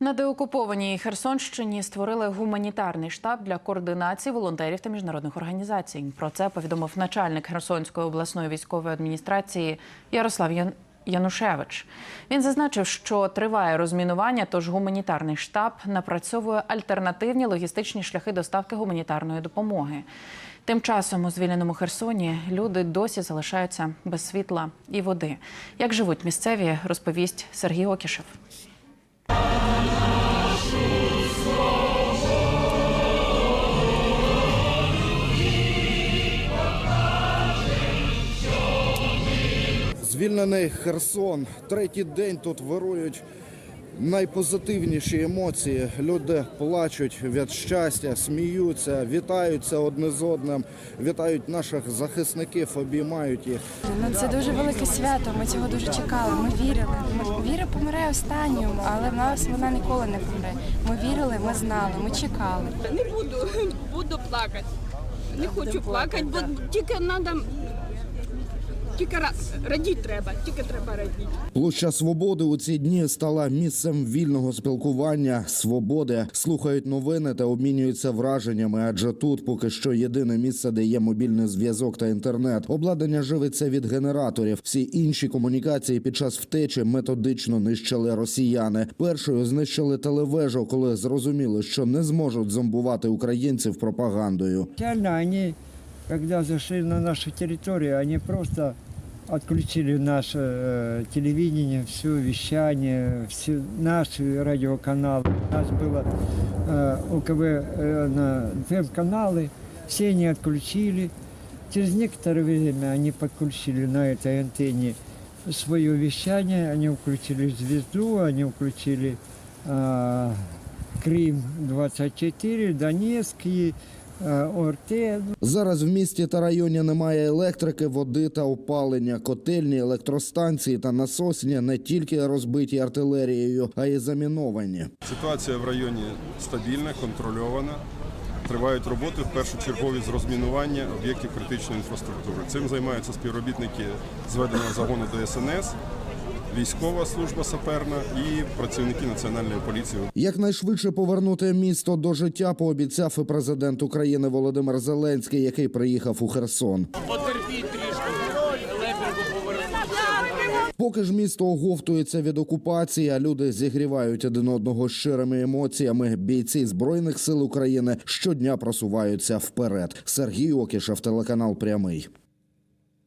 На деокупованій Херсонщині створили гуманітарний штаб для координації волонтерів та міжнародних організацій. Про це повідомив начальник Херсонської обласної військової адміністрації Ярослав Ян... Янушевич. Він зазначив, що триває розмінування, тож гуманітарний штаб напрацьовує альтернативні логістичні шляхи доставки гуманітарної допомоги. Тим часом у звільненому Херсоні люди досі залишаються без світла і води. Як живуть місцеві, розповість Сергій Окішев. Звільнений Херсон. Третій день тут вирують найпозитивніші емоції. Люди плачуть від щастя, сміються, вітаються одне з одним, вітають наших захисників, обіймають їх. Ну це дуже велике свято. Ми цього дуже чекали. Ми вірили. Ми, віра помирає останньою, але в нас вона ніколи не помре. Ми вірили, ми знали, ми чекали. Не буду, буду плакати. Не хочу плакати, бо тільки треба. Тільки ра- радіти треба, тільки треба радіти. Площа свободи у ці дні стала місцем вільного спілкування, свободи, слухають новини та обмінюються враженнями. Адже тут поки що єдине місце, де є мобільний зв'язок та інтернет. Обладнання живиться від генераторів. Всі інші комунікації під час втечі методично нищили росіяни. Першою знищили телевежу, коли зрозуміли, що не зможуть зомбувати українців пропагандою. Они, когда зашли на нашу территорию, они просто отключили наше э, телевидение, все вещание, все наши радиоканалы. У нас было э, УКВ э, на ФМ-каналы, все они отключили. Через некоторое время они подключили на этой антенне свое вещание, они включили «Звезду», они включили э, Крим-24, Донецк ОРТ. Зараз в місті та районі немає електрики, води та опалення. Котельні, електростанції та насосні не тільки розбиті артилерією, а й заміновані. Ситуація в районі стабільна, контрольована. Тривають роботи в першу чергові з розмінування об'єктів критичної інфраструктури. Цим займаються співробітники зведеного загону ДСНС, військова служба саперна і працівники національної поліції. Якнайшвидше повернути місто до життя пообіцяв і президент України Володимир Зеленський, який приїхав у Херсон. Поки ж місто оговтується від окупації, а люди зігрівають один одного щирими емоціями. Бійці збройних сил України щодня просуваються вперед. Сергій Окішев, телеканал Прямий.